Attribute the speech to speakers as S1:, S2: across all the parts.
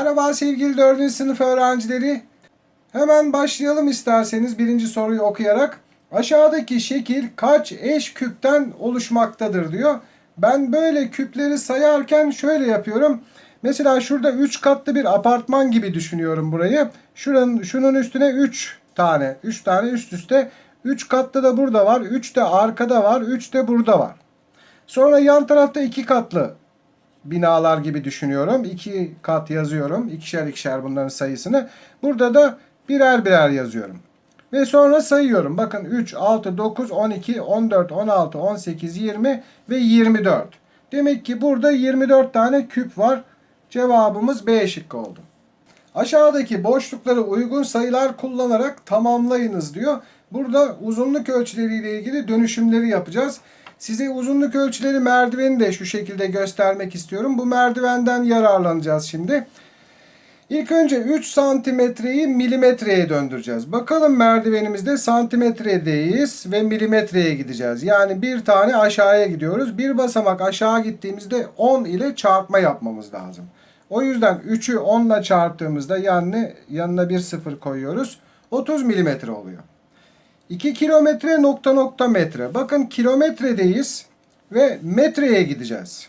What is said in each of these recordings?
S1: Merhaba sevgili 4. sınıf öğrencileri. Hemen başlayalım isterseniz birinci soruyu okuyarak. Aşağıdaki şekil kaç eş küpten oluşmaktadır diyor. Ben böyle küpleri sayarken şöyle yapıyorum. Mesela şurada 3 katlı bir apartman gibi düşünüyorum burayı. Şuranın, şunun üstüne 3 tane, 3 tane üst üste. 3 katlı da burada var, 3 de arkada var, 3 de burada var. Sonra yan tarafta 2 katlı binalar gibi düşünüyorum. İki kat yazıyorum. İkişer ikişer bunların sayısını. Burada da birer birer yazıyorum. Ve sonra sayıyorum. Bakın 3, 6, 9, 12, 14, 16, 18, 20 ve 24. Demek ki burada 24 tane küp var. Cevabımız B şıkkı oldu. Aşağıdaki boşlukları uygun sayılar kullanarak tamamlayınız diyor. Burada uzunluk ölçüleriyle ilgili dönüşümleri yapacağız. Size uzunluk ölçüleri merdiveni de şu şekilde göstermek istiyorum. Bu merdivenden yararlanacağız şimdi. İlk önce 3 santimetreyi milimetreye döndüreceğiz. Bakalım merdivenimizde santimetredeyiz ve milimetreye gideceğiz. Yani bir tane aşağıya gidiyoruz. Bir basamak aşağı gittiğimizde 10 ile çarpma yapmamız lazım. O yüzden 3'ü 10 ile çarptığımızda yani yanına bir sıfır koyuyoruz. 30 milimetre oluyor. 2 kilometre nokta nokta metre. Bakın kilometredeyiz ve metreye gideceğiz.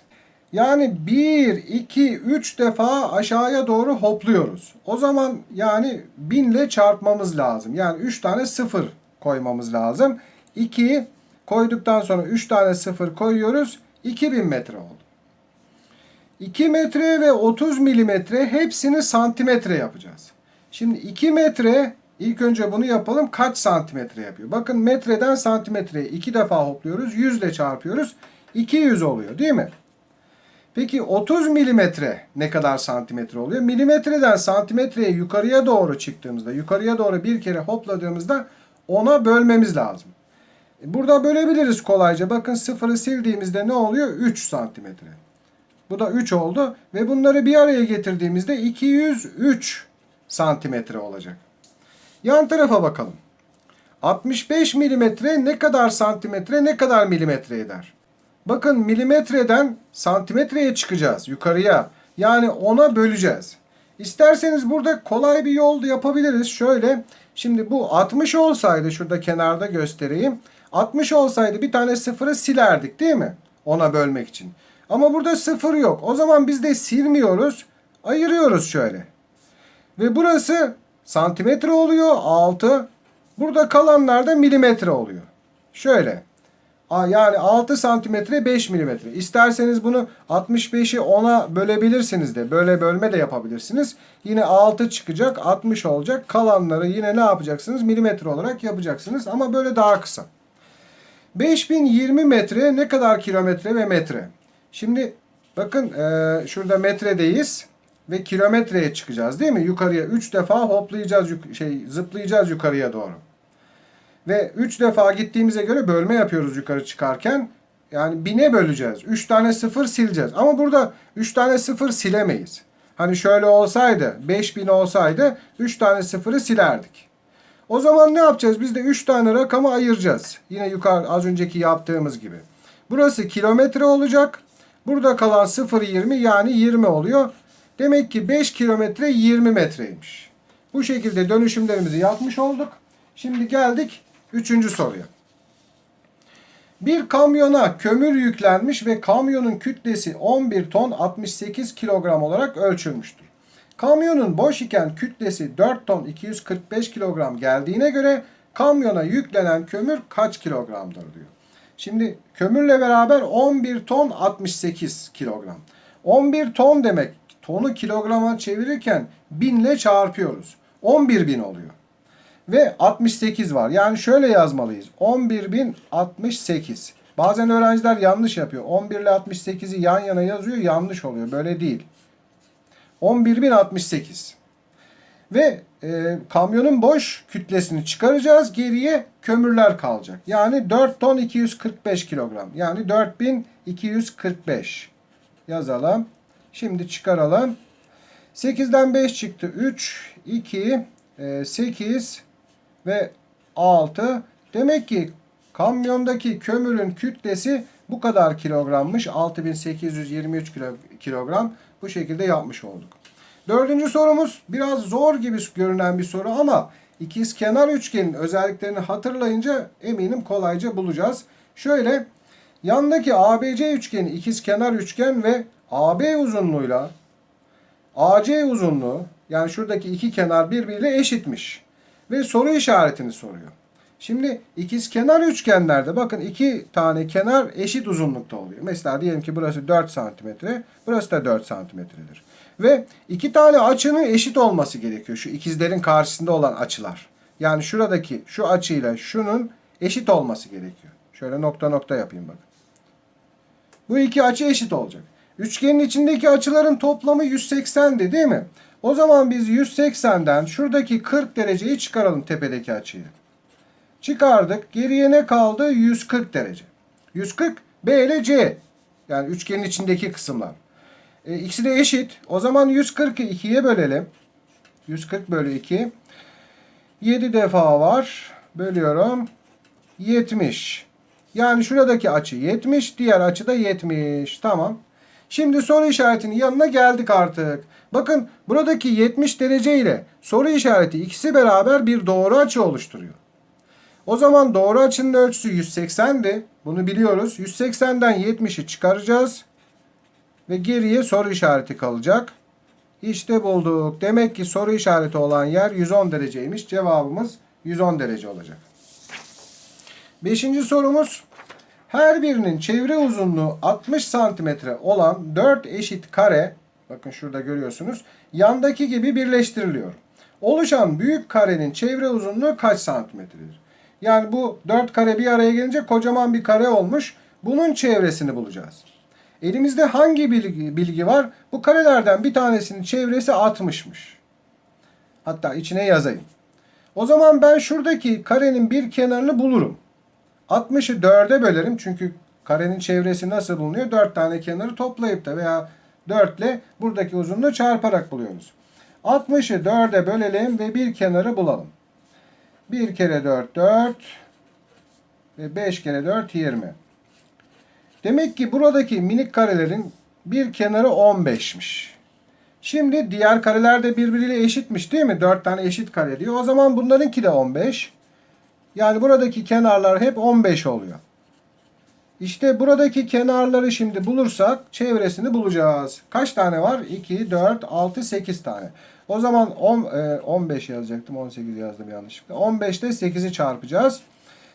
S1: Yani 1, 2, 3 defa aşağıya doğru hopluyoruz. O zaman yani 1000 ile çarpmamız lazım. Yani 3 tane sıfır koymamız lazım. 2 koyduktan sonra 3 tane sıfır koyuyoruz. 2000 metre oldu. 2 metre ve 30 milimetre hepsini santimetre yapacağız. Şimdi 2 metre ilk önce bunu yapalım. Kaç santimetre yapıyor? Bakın metreden santimetreye 2 defa hopluyoruz. 100 ile çarpıyoruz. 200 oluyor değil mi? Peki 30 milimetre ne kadar santimetre oluyor? Milimetreden santimetreye yukarıya doğru çıktığımızda, yukarıya doğru bir kere hopladığımızda ona bölmemiz lazım. E, Burada bölebiliriz kolayca. Bakın sıfırı sildiğimizde ne oluyor? 3 santimetre. Bu da 3 oldu. Ve bunları bir araya getirdiğimizde 203 santimetre olacak. Yan tarafa bakalım. 65 milimetre ne kadar santimetre ne kadar milimetre eder? Bakın milimetreden santimetreye çıkacağız yukarıya. Yani ona böleceğiz. İsterseniz burada kolay bir yol yapabiliriz. Şöyle şimdi bu 60 olsaydı şurada kenarda göstereyim. 60 olsaydı bir tane sıfırı silerdik değil mi? Ona bölmek için. Ama burada sıfır yok. O zaman biz de silmiyoruz. Ayırıyoruz şöyle. Ve burası santimetre oluyor 6. Burada kalanlar da milimetre oluyor. Şöyle. Yani 6 santimetre 5 milimetre. İsterseniz bunu 65'i 10'a bölebilirsiniz de. Böyle bölme de yapabilirsiniz. Yine 6 çıkacak 60 olacak. Kalanları yine ne yapacaksınız? Milimetre olarak yapacaksınız. Ama böyle daha kısa. 5020 metre ne kadar kilometre ve metre? Şimdi bakın şurada metredeyiz ve kilometreye çıkacağız değil mi? Yukarıya 3 defa hoplayacağız şey zıplayacağız yukarıya doğru. Ve 3 defa gittiğimize göre bölme yapıyoruz yukarı çıkarken. Yani bine böleceğiz. 3 tane sıfır sileceğiz. Ama burada 3 tane sıfır silemeyiz. Hani şöyle olsaydı 5000 olsaydı 3 tane sıfırı silerdik. O zaman ne yapacağız? Biz de 3 tane rakamı ayıracağız. Yine yukarı az önceki yaptığımız gibi. Burası kilometre olacak. Burada kalan 0.20 yani 20 oluyor. Demek ki 5 kilometre 20 metreymiş. Bu şekilde dönüşümlerimizi yapmış olduk. Şimdi geldik 3. soruya. Bir kamyona kömür yüklenmiş ve kamyonun kütlesi 11 ton 68 kilogram olarak ölçülmüştür. Kamyonun boş iken kütlesi 4 ton 245 kilogram geldiğine göre kamyona yüklenen kömür kaç kilogramdır diyor. Şimdi kömürle beraber 11 ton 68 kilogram. 11 ton demek tonu kilograma çevirirken binle çarpıyoruz. 11 bin oluyor. Ve 68 var. Yani şöyle yazmalıyız. 11.068. Bazen öğrenciler yanlış yapıyor. 11 ile 68'i yan yana yazıyor. Yanlış oluyor. Böyle değil. 11.068. Ve e, kamyonun boş kütlesini çıkaracağız. Geriye kömürler kalacak. Yani 4 ton 245 kilogram. Yani 4245. Yazalım. Şimdi çıkaralım. 8'den 5 çıktı. 3, 2, e, 8 ve 6. Demek ki kamyondaki kömürün kütlesi bu kadar kilogrammış. 6823 kilo, kilogram. Bu şekilde yapmış olduk. Dördüncü sorumuz biraz zor gibi görünen bir soru ama ikiz kenar üçgenin özelliklerini hatırlayınca eminim kolayca bulacağız. Şöyle yandaki ABC üçgeni ikiz kenar üçgen ve AB uzunluğuyla AC uzunluğu yani şuradaki iki kenar birbiriyle eşitmiş. Ve soru işaretini soruyor. Şimdi ikiz kenar üçgenlerde bakın iki tane kenar eşit uzunlukta oluyor. Mesela diyelim ki burası 4 santimetre, burası da 4 santimetredir. Ve iki tane açının eşit olması gerekiyor. Şu ikizlerin karşısında olan açılar. Yani şuradaki şu açıyla şunun eşit olması gerekiyor. Şöyle nokta nokta yapayım bakın. Bu iki açı eşit olacak. Üçgenin içindeki açıların toplamı 180'di değil mi? O zaman biz 180'den şuradaki 40 dereceyi çıkaralım tepedeki açıyı. Çıkardık. Geriye ne kaldı? 140 derece. 140 B ile C. Yani üçgenin içindeki kısımlar. E, ikisi de eşit. O zaman 140'ı 2'ye bölelim. 140 bölü 2. 7 defa var. Bölüyorum. 70. Yani şuradaki açı 70. Diğer açı da 70. Tamam. Şimdi soru işaretinin yanına geldik artık. Bakın buradaki 70 derece ile soru işareti ikisi beraber bir doğru açı oluşturuyor. O zaman doğru açının ölçüsü 180'di. Bunu biliyoruz. 180'den 70'i çıkaracağız. Ve geriye soru işareti kalacak. İşte bulduk. Demek ki soru işareti olan yer 110 dereceymiş. Cevabımız 110 derece olacak. Beşinci sorumuz. Her birinin çevre uzunluğu 60 santimetre olan 4 eşit kare, bakın şurada görüyorsunuz, yandaki gibi birleştiriliyor. Oluşan büyük karenin çevre uzunluğu kaç santimetredir? Yani bu 4 kare bir araya gelince kocaman bir kare olmuş. Bunun çevresini bulacağız. Elimizde hangi bilgi, bilgi var? Bu karelerden bir tanesinin çevresi 60'mış. Hatta içine yazayım. O zaman ben şuradaki karenin bir kenarını bulurum. 60'ı 4'e bölerim çünkü karenin çevresi nasıl bulunuyor? 4 tane kenarı toplayıp da veya 4 ile buradaki uzunluğu çarparak buluyoruz. 60'ı 4'e bölelim ve bir kenarı bulalım. 1 kere 4 4 ve 5 kere 4 20. Demek ki buradaki minik karelerin bir kenarı 15'miş. Şimdi diğer kareler de birbiriyle eşitmiş değil mi? 4 tane eşit kare diyor. O zaman bunlarınki de 15. Yani buradaki kenarlar hep 15 oluyor. İşte buradaki kenarları şimdi bulursak çevresini bulacağız. Kaç tane var? 2, 4, 6, 8 tane. O zaman 10, e, 15 yazacaktım. 18 yazdım yanlışlıkla. 15'te 8'i çarpacağız.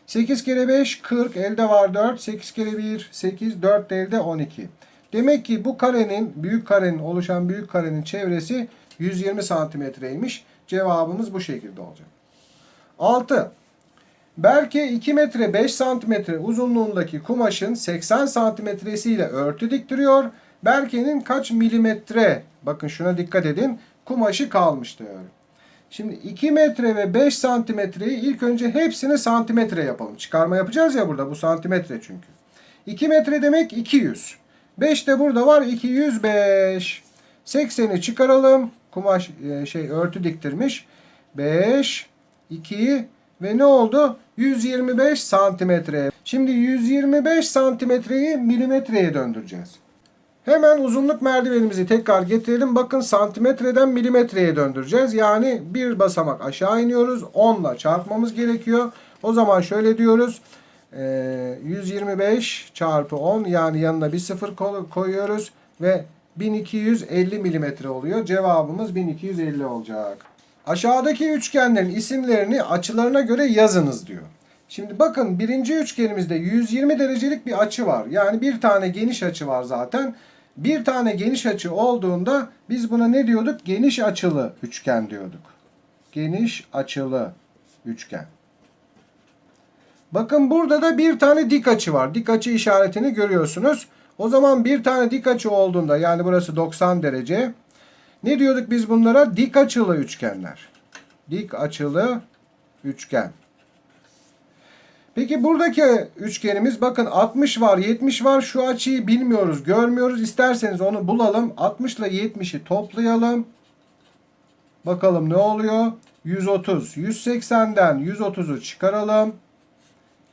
S1: 8 kere 5 40. Elde var 4. 8 kere 1 8. 4 de elde 12. Demek ki bu karenin büyük karenin oluşan büyük karenin çevresi 120 santimetreymiş. Cevabımız bu şekilde olacak. 6. Berke 2 metre 5 santimetre uzunluğundaki kumaşın 80 santimetresiyle örtü diktiriyor. Berke'nin kaç milimetre bakın şuna dikkat edin kumaşı kalmış diyor. Şimdi 2 metre ve 5 santimetreyi ilk önce hepsini santimetre yapalım. Çıkarma yapacağız ya burada bu santimetre çünkü. 2 metre demek 200. 5 de burada var 205. 80'i çıkaralım. Kumaş e, şey örtü diktirmiş. 5 2 ve ne oldu? 125 santimetre. Şimdi 125 santimetreyi milimetreye döndüreceğiz. Hemen uzunluk merdivenimizi tekrar getirelim. Bakın santimetreden milimetreye döndüreceğiz. Yani bir basamak aşağı iniyoruz. 10 ile çarpmamız gerekiyor. O zaman şöyle diyoruz. 125 çarpı 10 yani yanına bir sıfır koyuyoruz. Ve 1250 milimetre oluyor. Cevabımız 1250 olacak. Aşağıdaki üçgenlerin isimlerini açılarına göre yazınız diyor. Şimdi bakın birinci üçgenimizde 120 derecelik bir açı var. Yani bir tane geniş açı var zaten. Bir tane geniş açı olduğunda biz buna ne diyorduk? Geniş açılı üçgen diyorduk. Geniş açılı üçgen. Bakın burada da bir tane dik açı var. Dik açı işaretini görüyorsunuz. O zaman bir tane dik açı olduğunda yani burası 90 derece. Ne diyorduk biz bunlara? Dik açılı üçgenler. Dik açılı üçgen. Peki buradaki üçgenimiz bakın 60 var 70 var. Şu açıyı bilmiyoruz görmüyoruz. İsterseniz onu bulalım. 60 ile 70'i toplayalım. Bakalım ne oluyor? 130 180'den 130'u çıkaralım.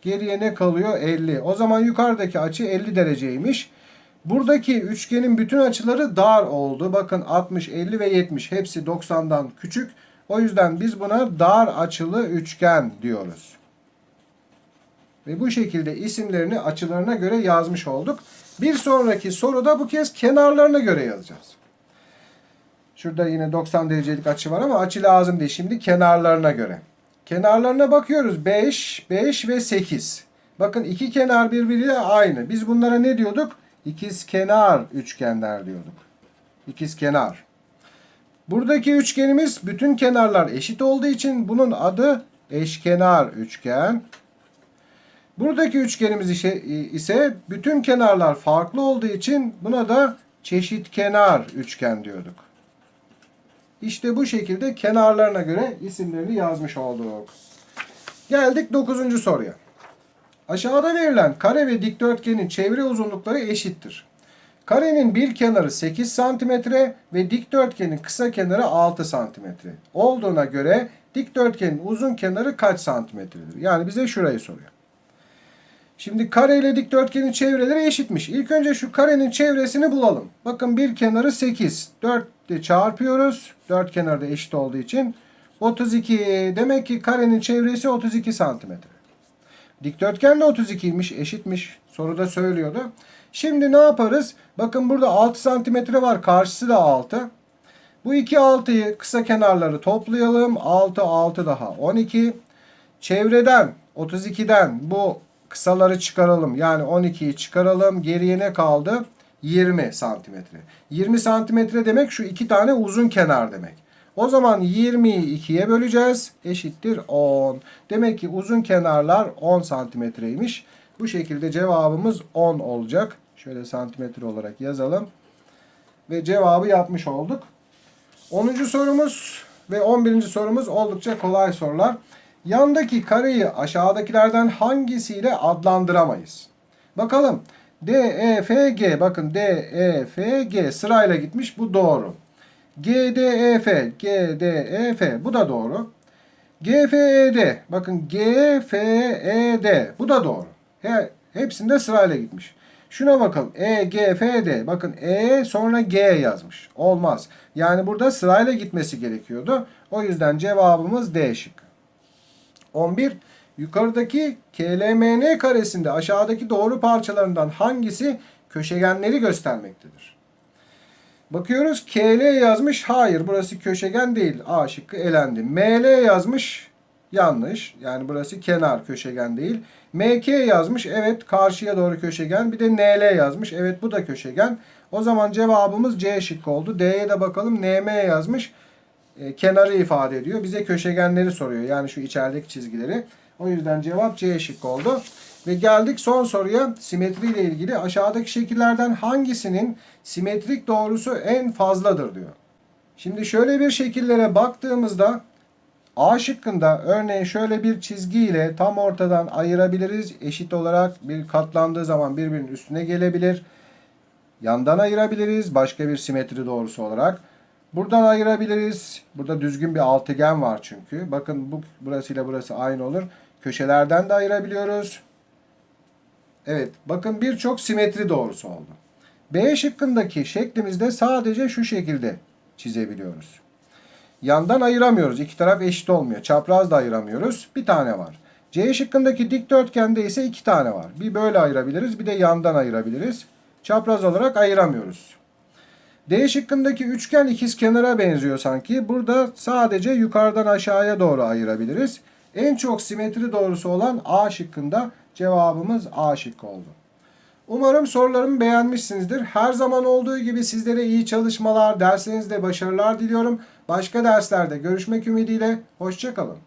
S1: Geriye ne kalıyor? 50 o zaman yukarıdaki açı 50 dereceymiş Buradaki üçgenin bütün açıları dar oldu. Bakın 60, 50 ve 70 hepsi 90'dan küçük. O yüzden biz buna dar açılı üçgen diyoruz. Ve bu şekilde isimlerini açılarına göre yazmış olduk. Bir sonraki soruda bu kez kenarlarına göre yazacağız. Şurada yine 90 derecelik açı var ama açı lazım değil. Şimdi kenarlarına göre. Kenarlarına bakıyoruz. 5, 5 ve 8. Bakın iki kenar birbiriyle aynı. Biz bunlara ne diyorduk? İkiz kenar üçgenler diyorduk. İkiz kenar. Buradaki üçgenimiz bütün kenarlar eşit olduğu için bunun adı eşkenar üçgen. Buradaki üçgenimiz ise bütün kenarlar farklı olduğu için buna da çeşitkenar üçgen diyorduk. İşte bu şekilde kenarlarına göre isimlerini yazmış olduk. Geldik 9. soruya. Aşağıda verilen kare ve dikdörtgenin çevre uzunlukları eşittir. Karenin bir kenarı 8 cm ve dikdörtgenin kısa kenarı 6 cm olduğuna göre dikdörtgenin uzun kenarı kaç santimetredir? Yani bize şurayı soruyor. Şimdi kare ile dikdörtgenin çevreleri eşitmiş. İlk önce şu karenin çevresini bulalım. Bakın bir kenarı 8. 4 ile çarpıyoruz. Dört kenarı da eşit olduğu için. 32. Demek ki karenin çevresi 32 santimetre. Dikdörtgen de 32'ymiş, eşitmiş. Soruda söylüyordu. Şimdi ne yaparız? Bakın burada 6 santimetre var. Karşısı da 6. Bu iki 6'yı kısa kenarları toplayalım. 6, 6 daha 12. Çevreden 32'den bu kısaları çıkaralım. Yani 12'yi çıkaralım. Geriye ne kaldı? 20 santimetre. 20 santimetre demek şu iki tane uzun kenar demek. O zaman 20'yi 2'ye böleceğiz. Eşittir 10. Demek ki uzun kenarlar 10 santimetreymiş. Bu şekilde cevabımız 10 olacak. Şöyle santimetre olarak yazalım. Ve cevabı yapmış olduk. 10. sorumuz ve 11. sorumuz oldukça kolay sorular. Yandaki kareyi aşağıdakilerden hangisiyle adlandıramayız? Bakalım. D, E, F, G. Bakın D, E, F, G sırayla gitmiş. Bu doğru. G, D, E, F. G, D, E, F. Bu da doğru. G, F, E, D. Bakın G, F, E, D. Bu da doğru. He, hepsinde sırayla gitmiş. Şuna bakalım. E, G, F, D. Bakın E sonra G yazmış. Olmaz. Yani burada sırayla gitmesi gerekiyordu. O yüzden cevabımız D şıkkı. 11. Yukarıdaki KLMN karesinde aşağıdaki doğru parçalarından hangisi köşegenleri göstermektedir? Bakıyoruz KL yazmış. Hayır burası köşegen değil. A şıkkı elendi. ML yazmış. Yanlış. Yani burası kenar köşegen değil. MK yazmış. Evet karşıya doğru köşegen. Bir de NL yazmış. Evet bu da köşegen. O zaman cevabımız C şıkkı oldu. D'ye de bakalım. NM yazmış. E, kenarı ifade ediyor. Bize köşegenleri soruyor. Yani şu içerideki çizgileri. O yüzden cevap C şıkkı oldu. Ve geldik son soruya. Simetri ile ilgili aşağıdaki şekillerden hangisinin simetrik doğrusu en fazladır diyor. Şimdi şöyle bir şekillere baktığımızda A şıkkında örneğin şöyle bir çizgiyle tam ortadan ayırabiliriz. Eşit olarak bir katlandığı zaman birbirinin üstüne gelebilir. Yandan ayırabiliriz başka bir simetri doğrusu olarak. Buradan ayırabiliriz. Burada düzgün bir altıgen var çünkü. Bakın bu burasıyla burası aynı olur. Köşelerden de ayırabiliyoruz. Evet bakın birçok simetri doğrusu oldu. B şıkkındaki şeklimizde sadece şu şekilde çizebiliyoruz. Yandan ayıramıyoruz. İki taraf eşit olmuyor. Çapraz da ayıramıyoruz. Bir tane var. C şıkkındaki dikdörtgende ise iki tane var. Bir böyle ayırabiliriz bir de yandan ayırabiliriz. Çapraz olarak ayıramıyoruz. D şıkkındaki üçgen ikizkenara benziyor sanki. Burada sadece yukarıdan aşağıya doğru ayırabiliriz. En çok simetri doğrusu olan A şıkkında cevabımız A şıkkı oldu. Umarım sorularımı beğenmişsinizdir. Her zaman olduğu gibi sizlere iyi çalışmalar, derslerinizde başarılar diliyorum. Başka derslerde görüşmek ümidiyle. Hoşçakalın.